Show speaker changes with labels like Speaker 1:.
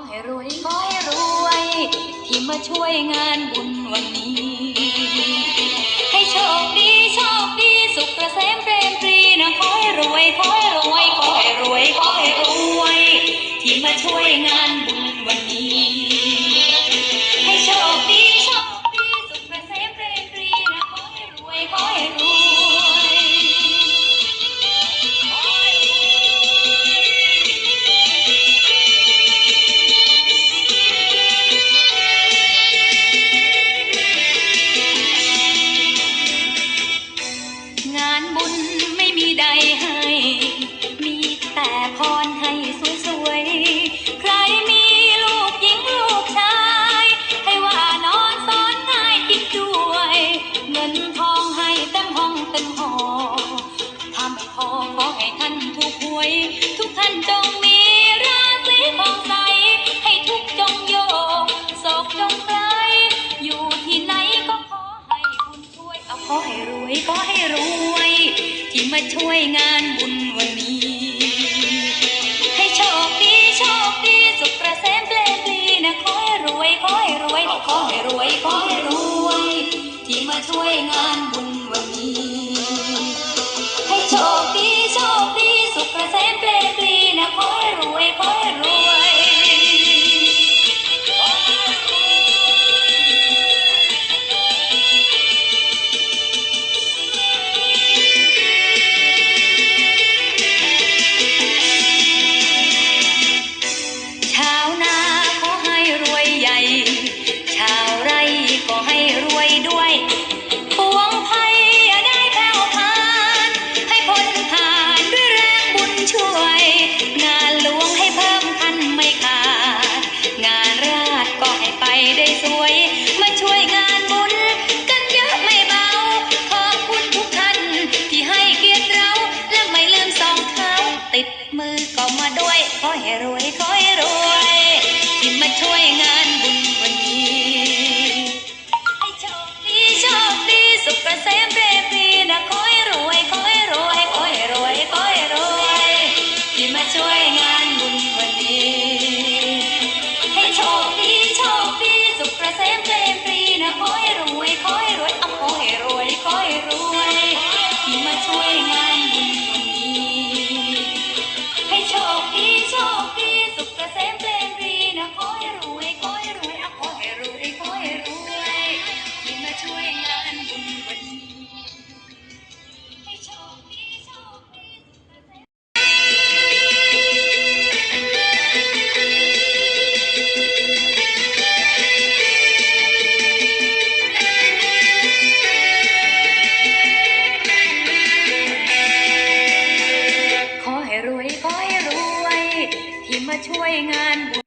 Speaker 1: ขอให้รวยขอให้รวย ที่มาช่วยงานบุญวันนี้ ให้โชคดีโชคดีสุขกระเสมเปรมปรีนะขอให้รวยขอให้รวยขอให้รวยขอให้รวย ที่มาช่วยงาน ท่านจงมีราศีผ่องใส ให้ทุกจงโยกโศกจงไกลอยู่ที่ไหนก็ขอให้บุญช่วยเอาขอให้รวยขอให้รวย ที่มาช่วยงานบุญวันนี้ ให้โชคดีโชคดีสุขเกษมเปลปลีนะขอให้รวยขอให้รวยขอให้รวยขอให้รวย ที่มาช่วยงานบุญ มือก็มาด้วยขอให้รวยขอให้รวยที่มาช่วยงานบุญวันนี้ให้โชคดีโชคดีสุขเกษมเปรมปรีนะขอให้รวยขอให้รวยขอให้รวยขอให้รวยที่มาช่วยงานบุญวันนี้ให้โชคดีโชคดีสุขเกษมเรม ช่วยงานบุญ